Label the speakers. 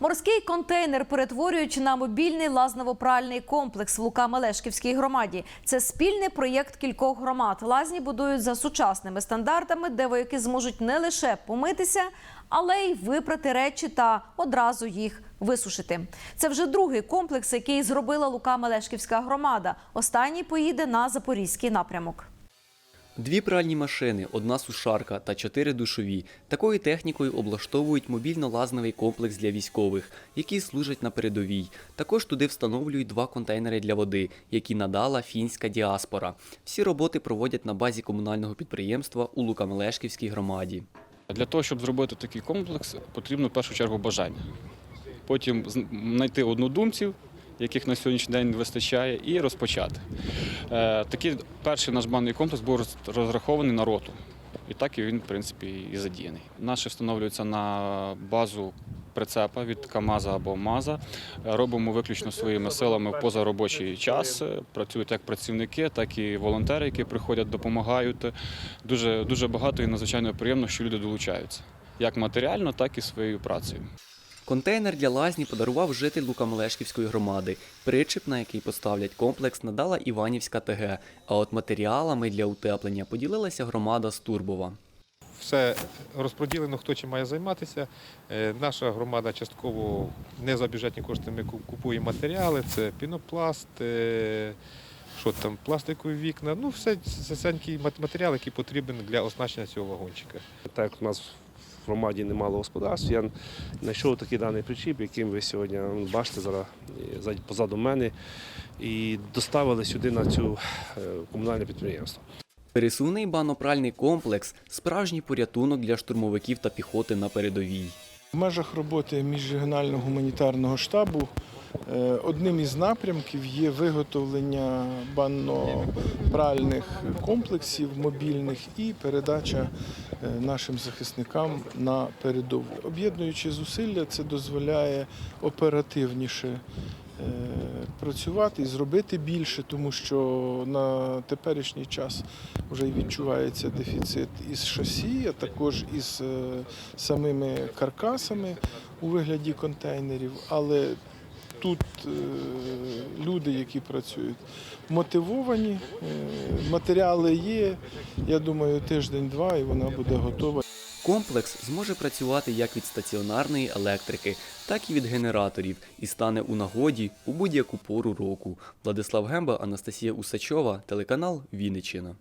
Speaker 1: Морський контейнер перетворюють на мобільний лазново-пральний комплекс в Лука-Мелешківській громаді. Це спільний проєкт кількох громад. Лазні будують за сучасними стандартами, де вояки зможуть не лише помитися, але й випрати речі та одразу їх висушити. Це вже другий комплекс, який зробила Лука-Мелешківська громада. Останній поїде на запорізький напрямок.
Speaker 2: Дві пральні машини, одна сушарка та чотири душові. Такою технікою облаштовують мобільно-лазновий комплекс для військових, які служать на передовій. Також туди встановлюють два контейнери для води, які надала фінська діаспора. Всі роботи проводять на базі комунального підприємства у Лукамелешківській громаді.
Speaker 3: Для того, щоб зробити такий комплекс, потрібно в першу чергу бажання. Потім знайти однодумців, яких на сьогоднішній день вистачає, і розпочати. Е, Такий перший наш банний комплекс був розрахований на роту. І так і він, в принципі, і задіяний. Наші встановлюються на базу прицепа від КАМАЗа або МАЗа. Робимо виключно своїми силами в позаробочий час. Працюють як працівники, так і волонтери, які приходять, допомагають. Дуже, дуже багато і надзвичайно приємно, що люди долучаються як матеріально, так і своєю працею.
Speaker 2: Контейнер для лазні подарував житель Лукамелешківської громади. Причеп, на який поставлять комплекс, надала Іванівська ТГ. А от матеріалами для утеплення поділилася громада з Турбова.
Speaker 4: Все розподілено, хто чим має займатися. Е, Наша громада частково не за бюджетні кошти ми ку- купує матеріали, це пінопласт, е, що там, пластикові вікна, ну все засенький матеріал, який потрібен для оснащення цього вагончика.
Speaker 5: Так як у нас громаді немало господарств, я знайшов такий даний причіп, яким ви сьогодні бачите зараз е, позаду мене, і доставили сюди на цю е, комунальне підприємство.
Speaker 2: Пересувний банопральний комплекс справжній порятунок для штурмовиків та піхоти на передовій.
Speaker 6: В межах роботи міжрегіонального гуманітарного штабу одним із напрямків є виготовлення банно-пральних комплексів мобільних і передача е, нашим захисникам на передову. Об'єднуючи зусилля, це дозволяє оперативніше е, працювати і зробити більше, тому що на теперішній час вже відчувається дефіцит із шасі, а також із е, самими каркасами у вигляді контейнерів. Але тут е, люди, які працюють, мотивовані, е, матеріали є. Я думаю, тиждень-два і вона буде готова.
Speaker 2: Комплекс зможе працювати як від стаціонарної електрики, так і від генераторів і стане у нагоді у будь-яку пору року. Владислав Гемба, Анастасія Усачова, телеканал Вінниччина.